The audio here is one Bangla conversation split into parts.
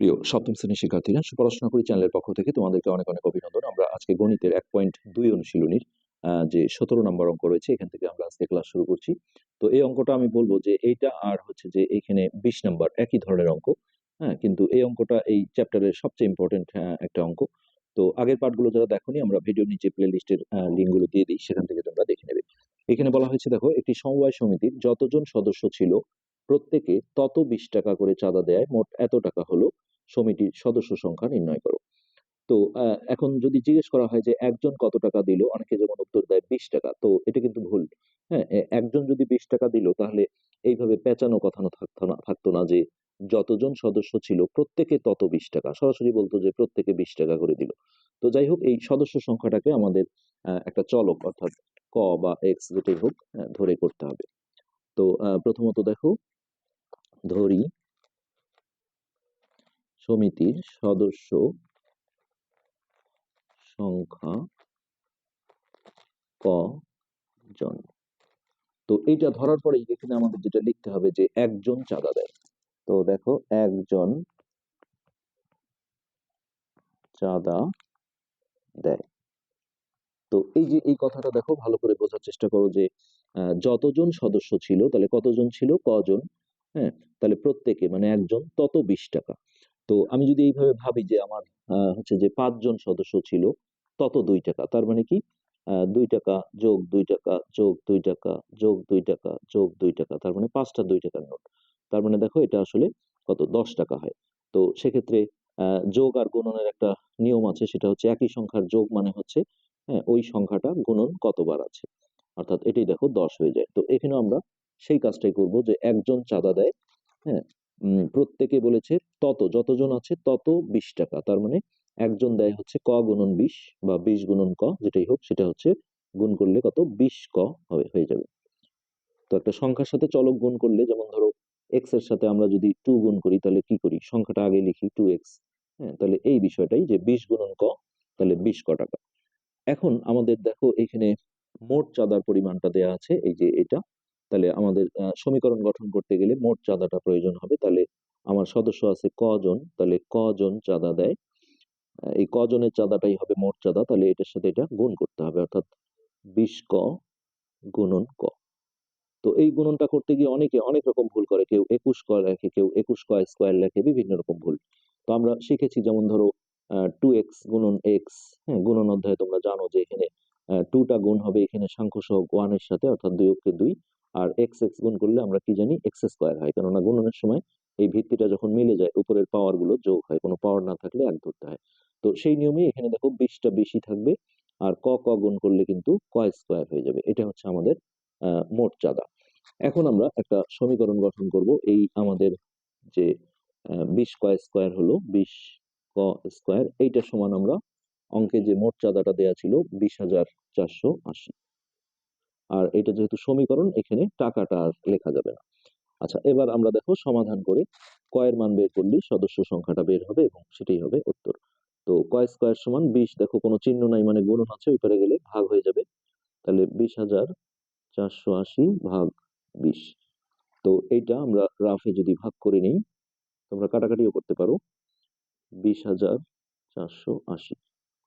প্রিয় সপ্তম শ্রেণির শিক্ষার্থীরা পড়াশোনা করি চ্যানেলের পক্ষ থেকে তোমাদেরকে অনেক অনেক অভিনন্দন। আমরা আজকে গণিতের এক পয়েন্ট দুই অনুশীলনীর যে সতেরো নম্বর অঙ্ক রয়েছে, এখান থেকে আমরা আজকে ক্লাস শুরু করছি। তো এই অঙ্কটা আমি বলব যে এইটা আর হচ্ছে যে এখানে বিশ নম্বর একই ধরনের অঙ্ক হ্যাঁ? কিন্তু এই অঙ্কটা এই চ্যাপ্টারের সবচেয়ে ইম্পর্টেন্ট একটা অঙ্ক। তো আগের পার্টগুলো যারা দেখোনি, আমরা ভিডিও নিচে প্লে লিস্টের লিঙ্কগুলো দিয়ে দিই, সেখান থেকে তোমরা দেখে নেবে। এখানে বলা হয়েছে, দেখো, একটি সমবায় সমিতির যতজন সদস্য ছিল, প্রত্যেকে তত বিশ টাকা করে চাঁদা দেয়, মোট এত টাকা হলো সমিতির সদস্য সংখ্যা নির্ণয় করো। তো এখন যদি জিজ্ঞেস করা হয় যে একজন কত টাকা দিল? অনেকে যেমন উত্তর দেয় বিশ টাকা। তো, এটা কিন্তু ভুল। হ্যাঁ একজন যদি বিশ টাকা দিল, তাহলে এইভাবে পেঁচানো কথা না থাকতো না থাকতো না যে যতজন সদস্য ছিল, প্রত্যেকে তত বিশ টাকা। সরাসরি বলতো যে প্রত্যেকে বিশ টাকা করে দিল। তো যাই হোক, এই সদস্য সংখ্যাটাকে আমাদের একটা চলক অর্থাৎ ক বা এক্স যেটাই হোক ধরে করতে হবে। তো প্রথমত দেখো, ধরি সমিতির সদস্য সংখ্যা ক জন। তো এইটা ধরার পরেই এখানে আমাদের যেটা লিখতে হবে যে একজন চাঁদা দেয়। তো দেখো একজন চাঁদা দেয়। তো এই যে এই কথাটা দেখো ভালো করে বোঝার চেষ্টা করো যে যতজন সদস্য ছিল, তাহলে কতজন ছিল? কজন হ্যাঁ তাহলে প্রত্যেকে মানে একজন তত বিশ টাকা। তো আমি যদি এইভাবে ভাবি যে আমার হচ্ছে যে পাঁচজন সদস্য ছিল, তত দুই টাকা। তার মানে কি? দুই টাকা যোগ দুই টাকা, যোগ দুই টাকা, যোগ দুই টাকা, যোগ দুই টাকা, তার মানে পাঁচটা দুই টাকার নোট। তার মানে দেখো এটা আসলে কত? দশ টাকা হয়। তো সেক্ষেত্রে যোগ আর গুণনের একটা নিয়ম আছে, সেটা হচ্ছে একই সংখ্যার যোগ মানে হচ্ছে হ্যাঁ ওই সংখ্যাটা গুণন কতবার আছে। অর্থাৎ এটাই দেখো দশ হয়ে যায়। তো এখানে আমরা সেই কাজটাই করব যে একজন চাঁদা দেয় হ্যাঁ প্রত্যেকে বলেছে তত, যতজন আছে তত বিশ টাকা। তার মানে একজন দেয় হচ্ছে ক গুণন বিশ বা বিশ গুণন ক, যেটাই হোক, সেটা হচ্ছে গুণ করলে কত? বিশ ক হবে, হয়ে যাবে। তো একটা সংখ্যার সাথে চলক গুণ করলে, যেমন ধরো এক্সের সাথে আমরা যদি টু গুণ করি, তাহলে কি করি? সংখ্যাটা আগে লিখি টু এক্স হ্যাঁ তাহলে এই বিষয়টাই যে বিশ গুণন ক, তাহলে বিশ ক টাকা। এখন আমাদের দেখো এখানে মোট চাঁদার পরিমাণটা দেয়া আছে, এই যে এটা। তাহলে আমাদের সমীকরণ গঠন করতে গেলে মোট চাঁদাটা প্রয়োজন হবে। তাহলে আমার সদস্য আছে কজন? তাহলে কজন চাঁদা দেয়? এই কজনের চাঁদাটাই হবে মোট চাঁদা। তাহলে এটার সাথে এটা গুণ করতে হবে। অর্থাৎ বিশ ক গুণন ক। তো এই গুণনটা করতে গিয়ে অনেকে অনেক রকম ভুল করে। কেউ একুশ ক লেখে, কেউ একুশ ক স্কোয়ার লেখে, বিভিন্ন রকম ভুল। তো আমরা শিখেছি যেমন ধরো টু এক্স গুণন এক্স হ্যাঁ গুণন অধ্যায়ে তোমরা জানো যে এখানে টুটা গুণ হবে এখানে সাংখ্য ওয়ানের সাথে, অর্থাৎ দুই অক্ষে দুই। আর এক্স এক্স গুণ করলে আমরা কি জানি এক্স স্কোয়ার হয়। কেননা গুণনের সময় এই ভিত্তিটা যখন মিলে যায়, উপরের পাওয়ারগুলো যোগ হয়, কোনো পাওয়ার না থাকলে এক ধরতে হয়। তো সেই নিয়মেই এখানে দেখো বিশটা বেশি থাকবে আর ক ক গুণ করলে কিন্তু ক স্কোয়ার হয়ে যাবে। এটা হচ্ছে আমাদের মোট চাঁদা। এখন আমরা একটা সমীকরণ গঠন করব। এই আমাদের যে বিশ ক স্কোয়ার হলো, বিশ ক স্কোয়ার এইটা সমান আমরা অঙ্কে যে মোট চাঁদাটা দেয়া ছিল, বিশ হাজার চারশো আশি। আর এটা যেহেতু সমীকরণ, এখানে টাকাটা আর লেখা যাবে না। আচ্ছা এবার আমরা দেখো সমাধান করে কয়ের মান বের করলেই সদস্য সংখ্যাটা বের হবে এবং সেটাই হবে উত্তর। তো কয় স্কোয়ার সমান বিশ, দেখো কোনো চিহ্ন নাই মানে গুণন আছে ওই পারে গেলে ভাগ হয়ে যাবে। তাহলে বিশ হাজার চারশো আশি ভাগ বিশ। তো এইটা আমরা রাফে যদি ভাগ করে নিই, তোমরা কাটাকাটিও করতে পারো। বিশ হাজার চারশো আশি।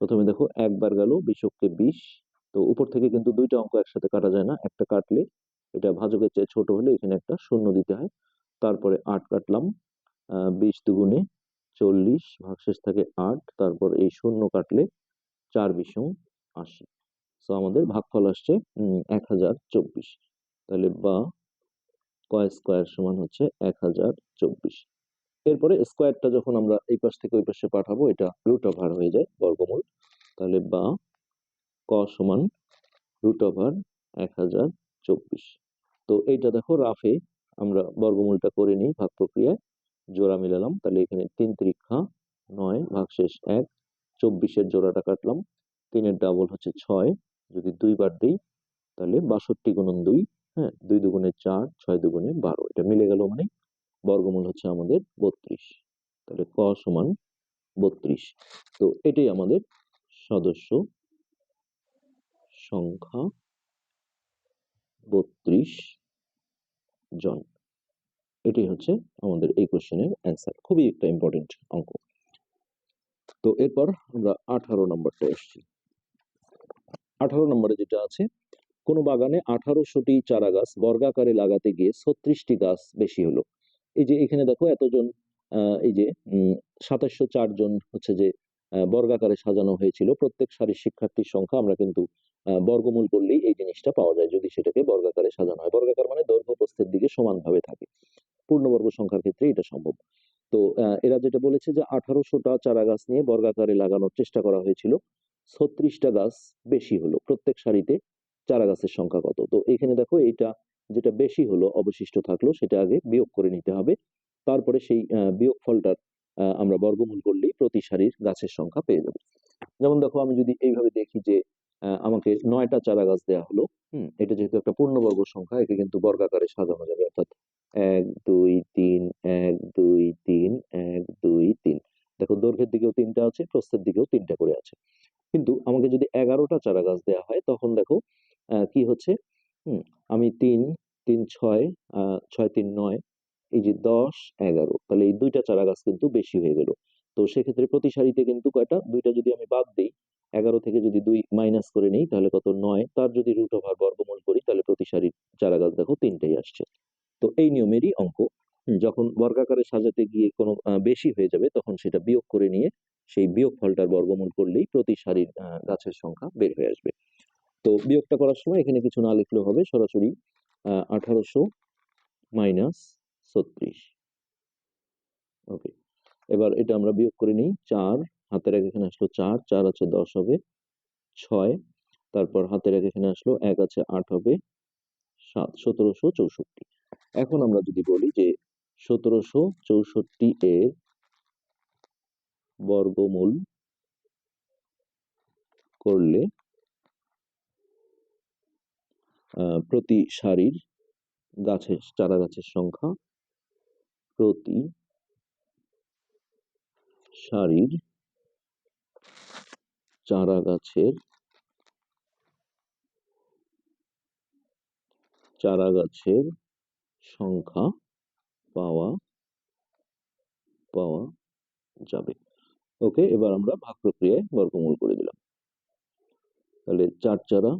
প্রথমে দেখো একবার গেল, বিশককে বিশ তো উপর থেকে কিন্তু দুইটা অঙ্ক একসাথে কাটা যায় না। একটা কাটলে এটা ভাজকের চেয়ে ছোট হলে এখানে একটা শূন্য দিতে হয়। তারপরে আট কাটলাম বিশ দুগুণে চল্লিশ ভাগশেষ থাকে আট। তারপর এই শূন্য কাটলে চার বিশং আশি। তো আমাদের ভাগফল আসছে এক হাজার চব্বিশ। তাহলে বা কয় স্কোয়ার সমান হচ্ছে এক হাজার চব্বিশ। এরপরে স্কোয়ারটা যখন আমরা এই পাশ থেকে ওই পাশে পাঠাবো, এটা রুট ওভার হয়ে যায় বর্গমূল। তাহলে বা সমান রুট ওভার এক হাজার চব্বিশ। তো এইটা দেখো রাফে আমরা বর্গমূলটা করে নিই, ভাগ প্রক্রিয়ায়। জোড়া মিলালাম, তাহলে এখানে তিন ত্রিক্ষা নয় ভাগশেষ এক, চব্বিশের জোড়াটা কাটলাম। তিনের ডাবল হচ্ছে ছয়, যদি দুইবার দিই, তাহলে বাষট্টি গুণন দুই হ্যাঁ দুই দুগুণে চার, ছয় দুগুণে বারো, এটা মিলে গেল মানে বর্গমূল হচ্ছে আমাদের বত্রিশ। তাহলে ক সমান বত্রিশ। তো এটাই আমাদের সদস্য সংখ্যা বত্রিশ জন। এটাই হচ্ছে আমাদের এই কোশ্চেনের অ্যান্সার খুবই একটা ইম্পর্টেন্ট অঙ্ক। তো এরপর আমরা আঠারো নম্বরটা এসছি। আঠারো নম্বরে যেটা আছে, কোনো বাগানে আঠারোশোটি চারা গাছ বর্গাকারে লাগাতে গিয়ে ছত্রিশটি গাছ বেশি হলো। এই যে এখানে দেখো এতজন এই যে সাতাশশো জন হচ্ছে যে বর্গাকারে সাজানো হয়েছিল। প্রত্যেক সারির শিক্ষার্থীর সংখ্যা আমরা কিন্তু বর্গমূল করলেই এই জিনিসটা পাওয়া যায়। যদি সেটাকে বর্গাকারে সাজানো হয়। বর্গাকার মানে দৈর্ঘ্য প্রস্থের দিকে সমানভাবে থাকে। পূর্ণবর্গ সংখ্যার ক্ষেত্রে এটা সম্ভব। তো এরা যেটা বলেছে যে আঠারোশোটা চারা গাছ নিয়ে বর্গাকারে লাগানোর চেষ্টা করা হয়েছিল। ছত্রিশটা গাছ বেশি হলো। প্রত্যেক সারিতে চারা গাছের সংখ্যা কত? তো এখানে দেখো এটা যেটা বেশি হলো, অবশিষ্ট থাকল, সেটা আগে বিয়োগ করে নিতে হবে। তারপরে সেই বিয়োগ ফলটার আমরা বর্গমূল করলেই প্রতি সারির গাছের সংখ্যা পেয়ে যাব। যেমন দেখো আমি যদি এইভাবে দেখি যে আমাকে নয়টা চারা গাছ দেওয়া হলো। হুম, এটা যেহেতু একটা পূর্ণবর্গ সংখ্যা, একে কিন্তু বর্গাকারে সাজানো যাবে, অর্থাৎ এক, দুই, তিন, এক, দুই, তিন, এক, দুই, তিন। দেখো, দৈর্ঘ্যের দিকেও তিনটা আছে, প্রস্থের দিকেও তিনটা করে আছে। কিন্তু আমাকে যদি এগারোটা চারা গাছ দেওয়া হয়, তখন দেখো কি হচ্ছে? হুম, আমি তিন তিন, ছয় ছয়, তিন, নয়, এই যে দশ, এগারো, তাহলে এই দুইটা চারা গাছ কিন্তু বেশি হয়ে গেল। তো সেক্ষেত্রে প্রতি সারিতে কিন্তু কয়টা? দুইটা যদি আমি বাদ দিই এগারো থেকে যদি দুই মাইনাস করে নিই, তাহলে কত? নয়। তার যদি রুট ওভার বর্গমূল করি, তাহলে প্রতি সারির চারা গাছ দেখো তিনটাই আসছে। তো এই নিয়মেরই অঙ্ক। যখন বর্গাকারে সাজাতে গিয়ে কোনো বেশি হয়ে যাবে, তখন সেটা বিয়োগ করে নিয়ে সেই বিয়োগ ফলটার বর্গমূল করলেই প্রতি সারির গাছের সংখ্যা বের হয়ে আসবে। তো বিয়োগটা করার সময় এখানে কিছু না লিখলেও হবে, সরাসরি আঠারোশো মাইনাস ছত্রিশ। ওকে। এবার এটা আমরা বিয়োগ করে নিই, চার হাতের এক এখানে আসলো চার চার আছে দশ হবে, ছয়, তারপর হাতের এক এখানে আসলো এক আছে আট হবে, সাত, সতেরোশো চৌষট্টি। এখন আমরা যদি বলি যে সতেরোশো চৌষট্টি এর বর্গমূল করলে প্রতি সারির গাছের, চারা গাছের সংখ্যা প্রতি সারির চারা গাছের চারা গাছের সংখ্যা পাওয়া পাওয়া যাবে। ওকে, এবার আমরা ভাগ প্রক্রিয়ায় বর্গমূল করে দিলাম। তাহলে চার চারা,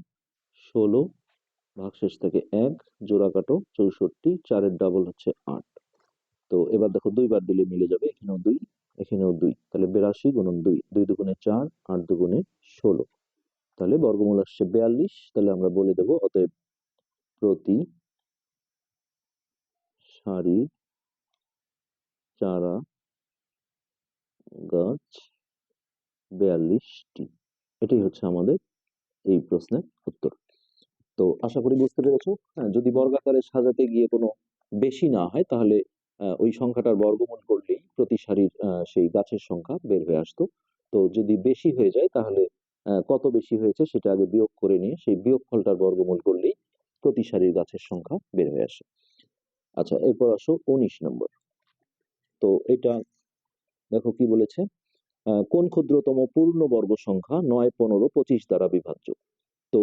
ষোলো, ভাগশেষ থেকে এক, জোড়া কাটো, চৌষট্টি, চারের ডাবল হচ্ছে আট। তো এবার দেখো দুইবার দিলে মিলে যাবে, এখানেও দুই এখানেও দুই। তাহলে বিরাশি গুণন দুই দুই দুগুণে চার, আট দুগুণে ষোলো। তাহলে বর্গমূল আসছে বিয়াল্লিশ, তাহলে আমরা বলে দেবো অতএব প্রতি সারি চারা গাছ বিয়াল্লিশটি। এটাই হচ্ছে আমাদের এই প্রশ্নের উত্তর। তো আশা করি বুঝতে পেরেছ হ্যাঁ যদি বর্গাকারে সাজাতে গিয়ে কোনো বেশি না হয়, তাহলে ওই সংখ্যাটার বর্গমূল করলেই প্রতি সারির সেই গাছের সংখ্যা বের হয়ে আসতো। তো যদি বেশি হয়ে যায় তাহলে কত বেশি হয়েছে সেটা আগে বিয়োগ করে নিয়ে সেই বিয়োগ ফলটার বর্গমূল করলেই প্রতি সারির গাছের সংখ্যা বের হয়ে আসে। আচ্ছা এরপর আসো উনিশ নম্বর। তো এটা দেখো কি বলেছে কোন ক্ষুদ্রতম পূর্ণবর্গ সংখ্যা নয়, পনেরো, পঁচিশ দ্বারা বিভাজ্য? তো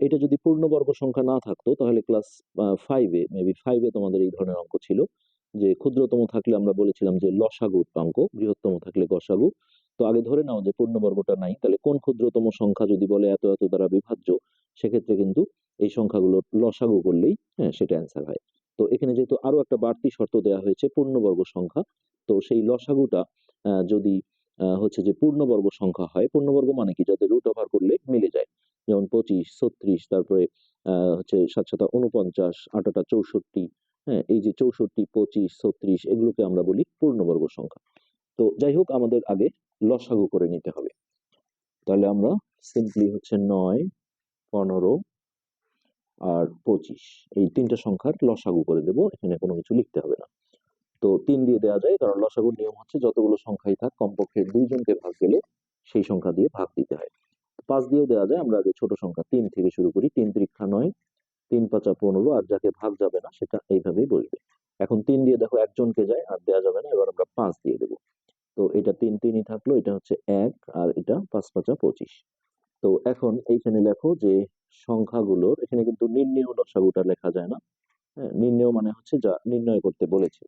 এটা যদি পূর্ণবর্গ সংখ্যা না থাকতো তাহলে ক্লাস ফাইভে মেবি ফাইভে তোমাদের এই ধরনের অঙ্ক ছিল। যে ক্ষুদ্রতম থাকলে আমরা বলেছিলাম যে লসাগু অঙ্ক বৃহত্তম থাকলে গসাগু। তো আগে ধরে নাও যে পূর্ণবর্গটা নাই, তাহলে কোন ক্ষুদ্রতম সংখ্যা যদি বলে এত এত দ্বারা বিভাজ্য, সেক্ষেত্রে কিন্তু এই সংখ্যাগুলো লসাগু করলেই হ্যাঁ সেটা অ্যান্সার হয়। তো এখানে যেহেতু আরও একটা বাড়তি শর্ত দেওয়া হয়েছে পূর্ণবর্গ সংখ্যা, তো সেই লসাগুটা যদি হচ্ছে যে পূর্ণবর্গ সংখ্যা হয়, পূর্ণবর্গ মানে কি? যাতে রুট ওভার করলে মিলে যায়। যেমন পঁচিশ, ছত্রিশ, তারপরে হচ্ছে সাত সাতা উনপঞ্চাশ আটাটা চৌষট্টি হ্যাঁ এই যে চৌষট্টি, পঁচিশ, ছত্রিশ এগুলোকে আমরা বলি পূর্ণবর্গ সংখ্যা। তো যাই হোক, আমাদের আগে লসাগু করে নিতে হবে। তাহলে আমরা সিম্পলি হচ্ছে নয়, পনেরো আর পঁচিশ। এই তিনটা সংখ্যার লসাগু করে দেব, এখানে কোনো কিছু লিখতে হবে না। তো তিন দিয়ে দেওয়া যায়, কারণ লসাগুর নিয়ম হচ্ছে যতগুলো সংখ্যাই থাক, কমপক্ষে দুইজনকে ভাগ গেলে সেই সংখ্যা দিয়ে ভাগ দিতে হয়। পাঁচ দিয়েও দেওয়া যায়, আমরা আগে ছোট সংখ্যা তিন থেকে শুরু করি, তিন ত্রিক্ষা নয় তিন পাঁচা পনেরো আর যাকে ভাগ যাবে না সেটা এইভাবেই বসবে। এখন তিন দিয়ে দেখো একজনকে যায়, আর দেওয়া যাবে না, এবার আমরা পাঁচ দিয়ে দেবো। তো এটা তিন তিনই থাকল, এটা হচ্ছে এক, আর এটা পাঁচ পাঁচা পঁচিশ। তো এখন এইখানে লেখো যে সংখ্যাগুলোর, এখানে কিন্তু নির্ণেয় লসাগুটা লেখা যায় না। হ্যাঁ নির্ণয় মানে হচ্ছে যা নির্ণয় করতে বলেছে।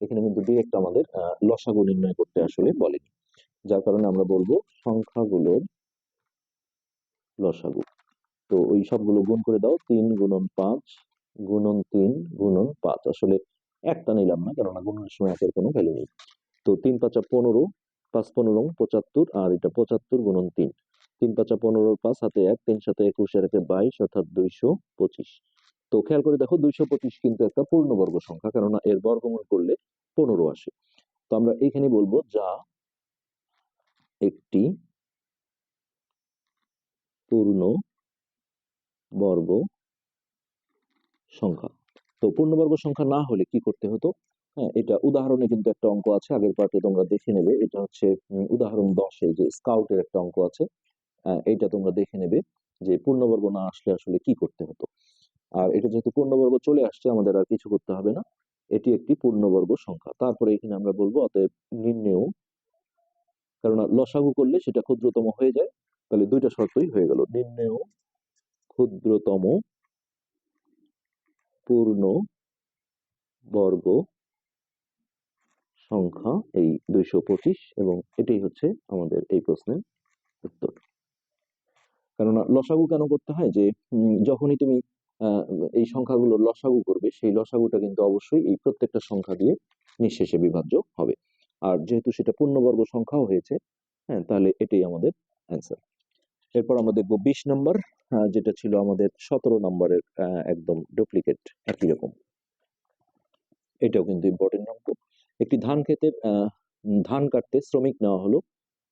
এখানে কিন্তু ডিরেক্ট আমাদের লসাগু নির্ণয় করতে আসলে বলেনি। যার কারণে আমরা বলব সংখ্যাগুলোর লসাগু। তো ওই সবগুলো গুণ করে দাও, তিন গুণন পাঁচ, গুণন তিন, গুণন পাঁচ। আসলে একটা নিলাম না, কেননা গুণনের সময় একের কোনো ভ্যালু নেই। তো তিন পাঁচা পনেরো, পাঁচ পনেরো, পঁচাত্তর, আর এটা পঁচাত্তর গুণন তিন। তিন পাঁচা পনেরো পাঁচ হাতে এক, তিন সাথে একুশ আর একে বাইশ, অর্থাৎ দুইশো পঁচিশ। তো খেয়াল করে দেখো, দুইশো পঁচিশ কিন্তু একটা পূর্ণবর্গ সংখ্যা, কেননা এর বর্গমূল করলে পনেরো আসে। তো আমরা এখানে বলব, যা একটি পূর্ণ বর্গ সংখ্যা। তো পূর্ণবর্গ সংখ্যা না হলে কি করতে হতো? হ্যাঁ এটা উদাহরণে কিন্তু একটা অঙ্ক আছে, আগের পার্টে তোমরা দেখে নেবে। এটা হচ্ছে উদাহরণ দশে যে স্কাউটের একটা অঙ্ক আছে। এটা তোমরা দেখে নেবে যে পূর্ণবর্গ না আসলে আসলে কি করতে হতো। আর এটা যেহেতু পূর্ণবর্গ চলে আসছে, আমাদের আর কিছু করতে হবে না। এটি একটি পূর্ণবর্গ সংখ্যা। তারপরে এখানে আমরা বলব, অতএব নির্ণেয়। কেননা লসাগু করলে সেটা ক্ষুদ্রতম হয়ে যায়, তাহলে দুইটা শর্তই হয়ে গেল। নির্ণেয় ক্ষুদ্রতম, পূর্ণ বর্গ সংখ্যা এই দুইশো পঁচিশ এবং এটাই হচ্ছে আমাদের এই প্রশ্নের উত্তর। কেননা লসাগু কেন করতে হয়? যে যখনই তুমি এই সংখ্যাগুলোর লসাগু করবে, সেই লসাগুটা কিন্তু অবশ্যই এই প্রত্যেকটা সংখ্যা দিয়ে নিঃশেষে বিভাজ্য হবে। আর যেহেতু সেটা পূর্ণবর্গ সংখ্যাও হয়েছে হ্যাঁ তাহলে এটাই আমাদের অ্যান্সার এরপর আমরা দেখব বিশ নম্বর যেটা ছিল আমাদের সতেরো নম্বরের একদম ডুপ্লিকেট একই রকম। এটাও কিন্তু ইম্পর্টেন্ট অঙ্ক। একটি ধান ক্ষেতের ধান কাটতে শ্রমিক নেওয়া হলো।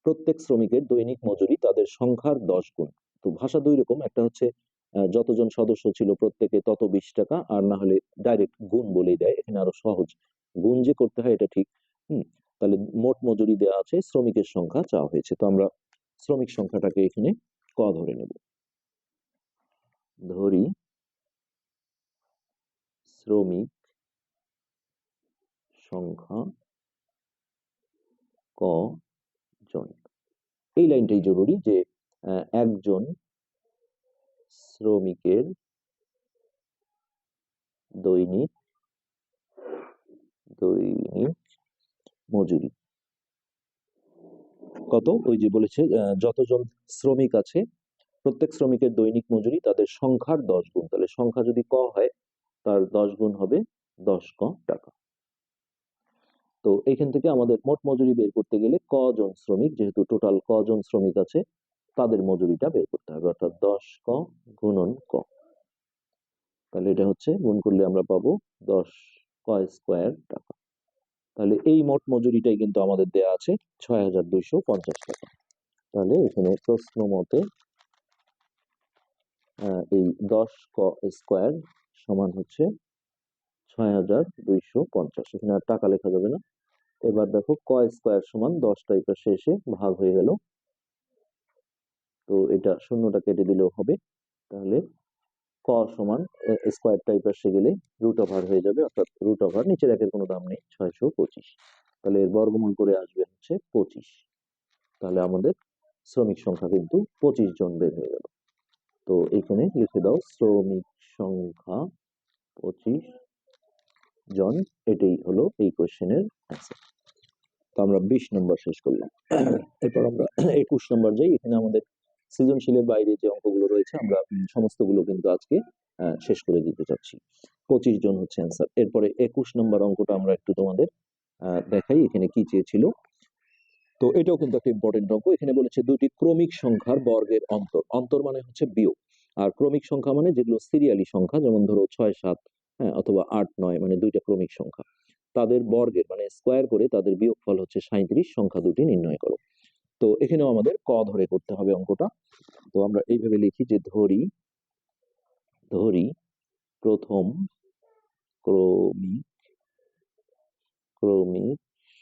প্রত্যেক শ্রমিকের দৈনিক মজুরি তাদের সংখ্যার দশ গুণ। তো ভাষা দুই রকম, একটা হচ্ছে যতজন সদস্য ছিল প্রত্যেকে তত বিশ টাকা, আর না হলে ডাইরেক্ট গুণ বলেই দেয়। এখানে আরও সহজ। গুণ যে করতে হয় এটা ঠিক, হুম? তাহলে মোট মজুরি দেওয়া আছে, শ্রমিকের সংখ্যা চাওয়া হয়েছে। তো আমরা শ্রমিক সংখ্যাটাকে এখানে ক ধরে নেব। ধরি শ্রমিক সংখ্যা ক জন এই লাইনটাই জরুরি যে একজন শ্রমিকের দৈনিক দৈনিক মজুরি। কত? ওই যে বলেছে যতজন শ্রমিক আছে, প্রত্যেক শ্রমিকের দৈনিক মজুরি তাদের সংখ্যার দশ গুণ। তাহলে সংখ্যা যদি ক হয়, তার দশ গুণ হবে দশ ক টাকা। তো এখান থেকে আমাদের মোট মজুরি বের করতে গেলে কজন শ্রমিক, যেহেতু টোটাল কজন শ্রমিক আছে, তাদের মজুরিটা বের করতে হবে, অর্থাৎ দশ ক গুণন ক। তাহলে এটা হচ্ছে, গুণ করলে আমরা পাবো দশ ক স্কোয়ার টাকা। তাহলে এই মোট মজুরিটাই কিন্তু আমাদের দেয়া আছে ছয় হাজার দুইশো পঞ্চাশ টাকা। তাহলে এখানে প্রশ্ন মতে এই দশ ক স্কোয়ার সমান হচ্ছে ছয় হাজার দুইশো পঞ্চাশ। এখানে আর টাকা লেখা যাবে না। এবার দেখো ক স্কোয়ার সমান দশ টাইপের শেষে ভাগ হয়ে গেল। তো এটা শূন্যটা কেটে দিলেও হবে। তাহলে ক সমান স্কোয়ার টাইপ আসে গেলে রুট ওভার হয়ে যাবে, অর্থাৎ রুট ওভার নিচের একের কোনো দাম নেই, ছয়শো পঁচিশ। তাহলে এর বর্গমূল করে আসবে হচ্ছে পঁচিশ। তাহলে আমাদের শ্রমিক সংখ্যা কিন্তু পঁচিশ জন বের হয়ে গেল। তো এখানে লিখে দাও, শ্রমিক সংখ্যা পঁচিশ জন, এটাই হলো এই কোয়েশ্চেনের অ্যান্সার তো আমরা বিশ নম্বর শেষ করলাম। এরপর আমরা একুশ নম্বর যাই, এখানে আমাদের সৃজনশীলের বাইরে যে অঙ্কগুলো রয়েছে আমরা সমস্তগুলো কিন্তু আজকে শেষ করে দিতে চাচ্ছি। পঁচিশ জন হচ্ছে অ্যান্সার এরপরে একুশ নম্বর অঙ্কটা আমরা একটু তোমাদের দেখাই এখানে কি চেয়েছিল। তো এটাও কিন্তু একটা ইম্পর্টেন্ট অঙ্ক। এখানে বলেছে দুটি ক্রমিক সংখ্যার বর্গের অন্তর। অন্তর মানে হচ্ছে বিয়োগ। আর ক্রমিক সংখ্যা মানে যেগুলো সিরিয়ালি সংখ্যা যেমন ধরো ছয় সাত হ্যাঁ অথবা আট নয় মানে দুইটা ক্রমিক সংখ্যা। তাদের বর্গের মানে স্কোয়ার করে তাদের বিয়োগফল হচ্ছে সাঁইত্রিশ সংখ্যা দুটি নির্ণয় করো। তো এখানেও আমাদের ক ধরে করতে হবে অঙ্কটা। তো আমরা এইভাবে লিখি যে ধরি ধরি প্রথম ক্রমিক ক্রমিক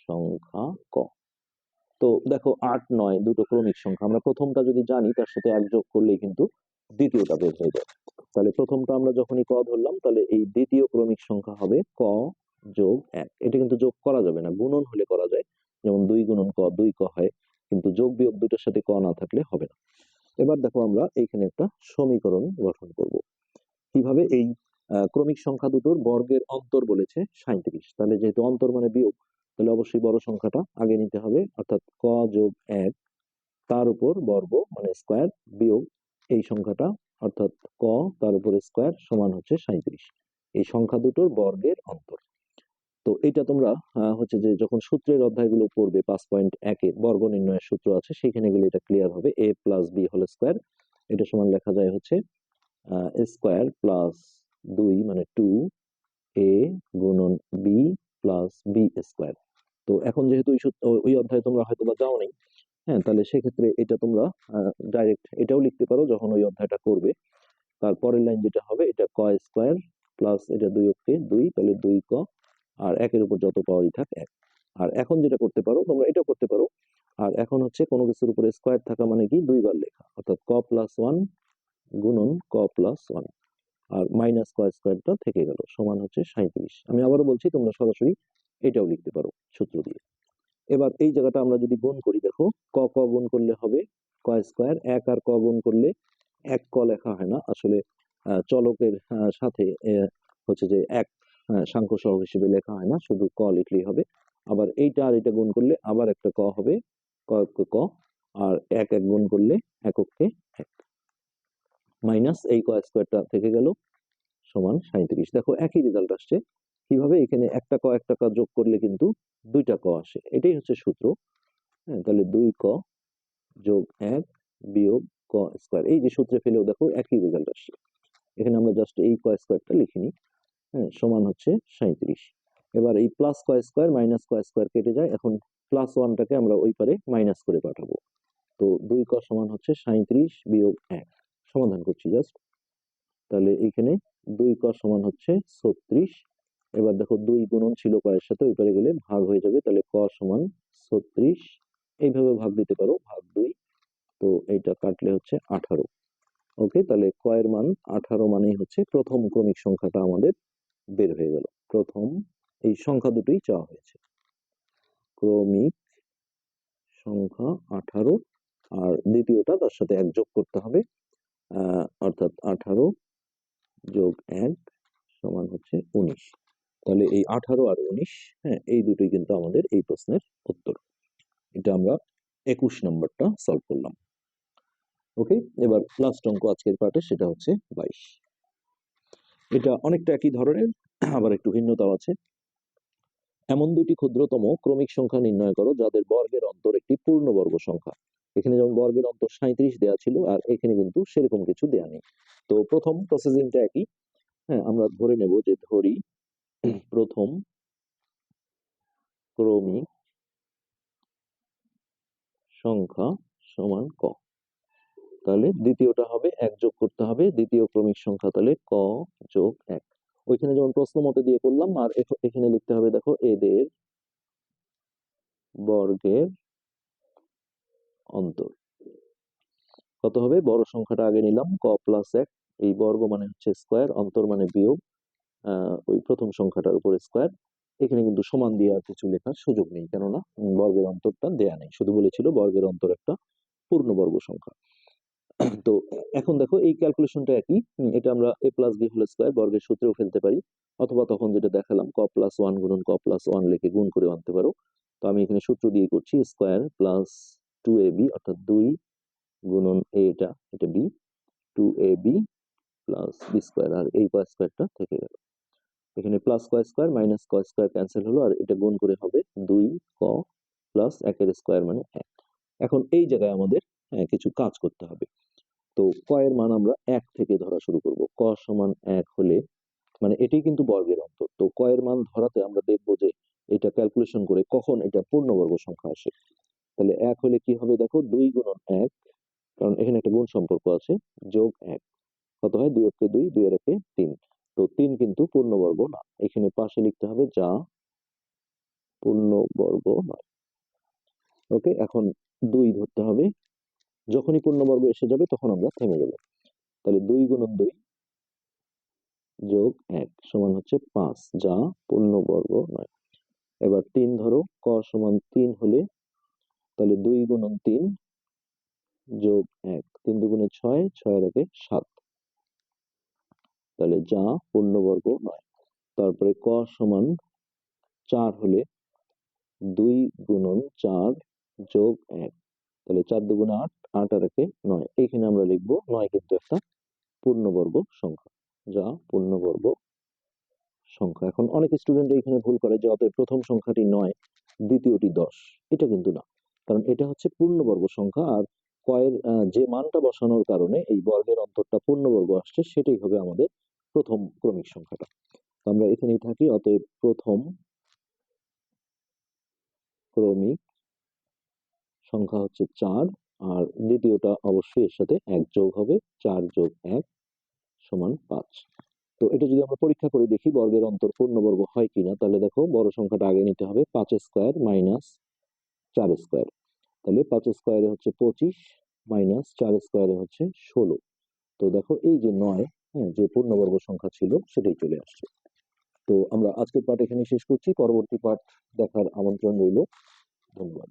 সংখ্যা ক। তো দেখো আট, নয় দুটো ক্রমিক সংখ্যা। আমরা প্রথমটা যদি জানি তার সাথে এক যোগ করলেই কিন্তু দ্বিতীয়টা বের হয়ে যায়। তাহলে প্রথমটা আমরা যখনই ক ধরলাম, তাহলে এই দ্বিতীয় ক্রমিক সংখ্যা হবে ক যোগ এক। এটা কিন্তু যোগ করা যাবে না, গুণন হলে করা যায়। যেমন দুই গুণন ক, দুই ক হয়। কিন্তু যোগ বিয়োগ দুটোর সাথে ক না থাকলে হবে না। এবার দেখো আমরা এইখানে একটা সমীকরণ গঠন করব। কীভাবে এই ক্রমিক সংখ্যা দুটোর বর্গের অন্তর বলেছে সাঁইত্রিশ। তাহলে যেহেতু অন্তর মানে বিয়োগ, তাহলে অবশ্যই বড় সংখ্যাটা আগে নিতে হবে। অর্থাৎ ক যোগ এক, তার উপর বর্গ মানে স্কোয়ার বিয়োগ এই সংখ্যাটা, অর্থাৎ ক তার উপর স্কোয়ার সমান হচ্ছে সাঁইত্রিশ। এই সংখ্যা দুটোর বর্গের অন্তর। তো এটা তোমরা হচ্ছে যে যখন সূত্রের অধ্যায়গুলো পড়বে পাঁচ পয়েন্ট একের বর্গ নির্ণয়ের সূত্র আছে সেখানে গেলে এটা ক্লিয়ার হবে A plus B whole square এটা সমান লেখা যায় হচ্ছে স্কোয়ার প্লাস দুই মানে টু এ গুণন বি প্লাস বি স্কোয়ার তো এখন যেহেতু ওই অধ্যায়ে তোমরা হয়তো বা যাও নেই হ্যাঁ তাহলে সেক্ষেত্রে এটা তোমরা ডাইরেক্ট এটাও লিখতে পারো যখন ওই অধ্যায়টা করবে। তারপরের লাইন যেটা হবে, এটা ক স্কোয়ার প্লাস এটা দুই অক্ষে দুই, তাহলে দুই ক আর একের উপর যত পাওয়ারই থাক, এক। আর এখন যেটা করতে পারো, তোমরা এটাও করতে পারো। আর এখন হচ্ছে কোনো কিছুর উপরে স্কোয়ার থাকা মানে কি? দুইবার লেখা। অর্থাৎ ক প্লাস ওয়ান গুণন ক প্লাস ওয়ান আর মাইনাস ক স্কোয়ারটা থেকে গেল, সমান হচ্ছে সাঁইত্রিশ। আমি আবারও বলছি, তোমরা সরাসরি এটাও লিখতে পারো সূত্র দিয়ে। এবার এই জায়গাটা আমরা যদি গুণ করি, দেখো, ক ক গুণ করলে হবে ক স্কোয়ার এক আর ক গুণ করলে এক ক লেখা হয় না। আসলে চলকের সাথে হচ্ছে যে এক সাংখ্য সহগ হিসেবে লেখা হয় না, শুধু ক লিখলেই হবে। আবার এইটা আর এটা গুণ করলে আবার একটা ক হবে, ক এককে ক, আর এক এক গুণ করলে এককে এক। মাইনাস এই ক স্কোয়ারটা থেকে গেল সমান সাঁইত্রিশ। দেখো একই রেজাল্ট আসছে। কীভাবে? এখানে একটা ক একটা ক যোগ করলে কিন্তু দুইটা ক আসে। এটাই হচ্ছে সূত্র। হ্যাঁ তাহলে দুই ক যোগ এক বিয়োগ ক স্কোয়ার। এই যে সূত্রে ফেলেও দেখো একই রেজাল্ট আসছে। এখানে আমরা জাস্ট এই ক স্কোয়ারটা লিখিনি। হ্যাঁ সমান হচ্ছে সাঁইত্রিশ। এবার এই প্লাস ক স্কোয়ার মাইনাস ক স্কোয়ার কেটে যায়, এখন প্লাস ওয়ানটাকে আমরা ওই পারে মাইনাস করে পাঠাবো। তো দুই ক সমান হচ্ছে সাঁইত্রিশ বিয়োগ এক। সমাধান করছি জাস্ট তাহলে এইখানে দুই ক সমান হচ্ছে ছত্রিশ। এবার দেখো দুই গুণন ছিল কয়ের সাথে, ওই পারে গেলে ভাগ হয়ে যাবে, তাহলে ক সমান ছত্রিশ। এইভাবে ভাগ দিতে পারো, ভাগ দুই। তো এইটা কাটলে হচ্ছে আঠারো। ওকে, তাহলে কয়ের মান আঠারো মানেই হচ্ছে প্রথম ক্রমিক সংখ্যাটা আমাদের বের হয়ে গেল। প্রথম এই সংখ্যা দুটোই চাওয়া হয়েছে। ক্রমিক সংখ্যা আঠারো আর দ্বিতীয়টা তার সাথে এক যোগ করতে হবে। অর্থাৎ আঠারো যোগ এক সমান হচ্ছে উনিশ। তাহলে এই আঠারো আর উনিশ হ্যাঁ এই দুটোই কিন্তু আমাদের এই প্রশ্নের উত্তর। এটা আমরা একুশ নম্বরটা সলভ করলাম। ওকে এবার লাস্ট অঙ্ক আজকের পার্টে সেটা হচ্ছে বাইশ। এটা অনেকটা একই ধরনের, আবার একটু ভিন্নতাও আছে। এমন দুটি ক্ষুদ্রতম ক্রমিক সংখ্যা নির্ণয় করো যাদের বর্গের অন্তর একটি পূর্ণবর্গ সংখ্যা। এখানে যেমন বর্গের অন্তর সাঁইত্রিশ দেওয়া ছিল, আর এখানে কিন্তু সেরকম কিছু দেয়া নেই। তো প্রথম প্রসেসিংটা একই। হ্যাঁ আমরা ধরে নেব যে ধরি প্রথম ক্রমিক সংখ্যা সমান ক। তাহলে দ্বিতীয়টা হবে এক যোগ করতে হবে, দ্বিতীয় ক্রমিক সংখ্যা তাহলে ক যোগ এক। ওইখানে যেমন প্রশ্ন মতে দিয়ে করলাম, আর এখানে লিখতে হবে দেখো এদের বর্গের অন্তর। কত হবে? বড় সংখ্যাটা আগে নিলাম, ক প্লাস এক, এই বর্গ মানে হচ্ছে স্কোয়ার অন্তর মানে বিয়োগ ওই প্রথম সংখ্যাটার উপরে স্কোয়ার এখানে কিন্তু সমান দিয়ে আর কিছু লেখার সুযোগ নেই, কেননা বর্গের অন্তরটা দেয়া নেই, শুধু বলেছিল বর্গের অন্তর একটা পূর্ণবর্গ সংখ্যা। তো এখন দেখো এই ক্যালকুলেশনটা একই। এটা আমরা A plus B whole square বর্গের সূত্রেও ফেলতে পারি। অথবা তখন যেটা দেখালাম ক প্লাস ওয়ান গুণন ক প্লাস ওয়ান লিখে গুণ করে আনতে পারো। তো আমি এখানে সূত্র দিয়ে করছি square plus two A B অর্থাৎ দুই গুণন এ এটা এটা B two A B plus B square আর এই ক স্কোয়ারটা থেকে গেল। এখানে প্লাস ক স্কোয়ার মাইনাস ক স্কোয়ার ক্যান্সেল হলো আর এটা গুণ করে হবে দুই ক প্লাস একের স্কোয়ার মানে এক। এখন এই জায়গায় আমাদের হ্যাঁ, কিছু কাজ করতে হবে। তো ক এর মান আমরা এক থেকে ধরা শুরু করব। ক সমান এক হলে মানে এটাই কিন্তু বর্গের অন্তর। তো ক এর মান ধরাতে আমরা দেখব যে এটা ক্যালকুলেশন করে কখন এটা পূর্ণবর্গ সংখ্যা আসে। তাহলে এক হলে কি হবে দেখো? দুই গুণন এক, কারণ এখানে একটা গুণ সম্পর্ক আছে, যোগ এক। কত হয়? দুই একে দুই দুই একে তিন। তো তিন কিন্তু পূর্ণবর্গ না। এখানে পাশে লিখতে হবে যা পূর্ণবর্গ নয়। ওকে? এখন দুই ধরতে হবে। যখনই পূর্ণবর্গ এসে যাবে, তখন আমরা থেমে যাব। তাহলে দুই গুণন দুই যোগ এক সমান হচ্ছে পাঁচ, যা পূর্ণবর্গ নয়। এবার তিন ধরো, ক সমান তিন হলে তাহলে দুই গুণন তিন যোগ এক, তিন দুগুণে ছয়, ছয়ের আগে সাত। তাহলে যা পূর্ণবর্গ নয়। তারপরে ক সমান চার হলে দুই গুণন চার যোগ এক, তাহলে চার দুগুণে আট আট আর একে নয়। এখানে আমরা লিখব নয় কিন্তু একটা পূর্ণবর্গ সংখ্যা। যা পূর্ণবর্গ সংখ্যা। এখন অনেক স্টুডেন্ট এখানে ভুল করে যে অতএব প্রথম সংখ্যাটি নয়, দ্বিতীয়টি দশ। এটা কিন্তু না। কারণ এটা হচ্ছে পূর্ণবর্গ সংখ্যা আর কয়ের যে মানটা বসানোর কারণে এই বর্গের অন্তরটা পূর্ণবর্গ আসছে, সেটাই হবে আমাদের প্রথম ক্রমিক সংখ্যাটা। আমরা এখানেই থাকি, অতএব প্রথম ক্রমিক সংখ্যা হচ্ছে চার। আর দ্বিতীয়টা অবশ্যই এর সাথে এক যোগ হবে, চার যোগ এক সমান পাঁচ। তো এটা যদি আমরা পরীক্ষা করে দেখি বর্গের অন্তর পূর্ণবর্গ হয় কিনা, তাহলে দেখো বড় সংখ্যাটা আগে নিতে হবে পাঁচ স্কোয়ার মাইনাস চার স্কোয়ার। তাহলে পাঁচ স্কোয়ারে হচ্ছে পঁচিশ মাইনাস চার স্কোয়ারে হচ্ছে ষোলো। তো দেখো এই যে নয় হ্যাঁ যে পূর্ণবর্গ সংখ্যা ছিল সেটাই চলে আসছে। তো আমরা আজকের পাঠ এখানে শেষ করছি। পরবর্তী পাঠ দেখার আমন্ত্রণ রইল। ধন্যবাদ।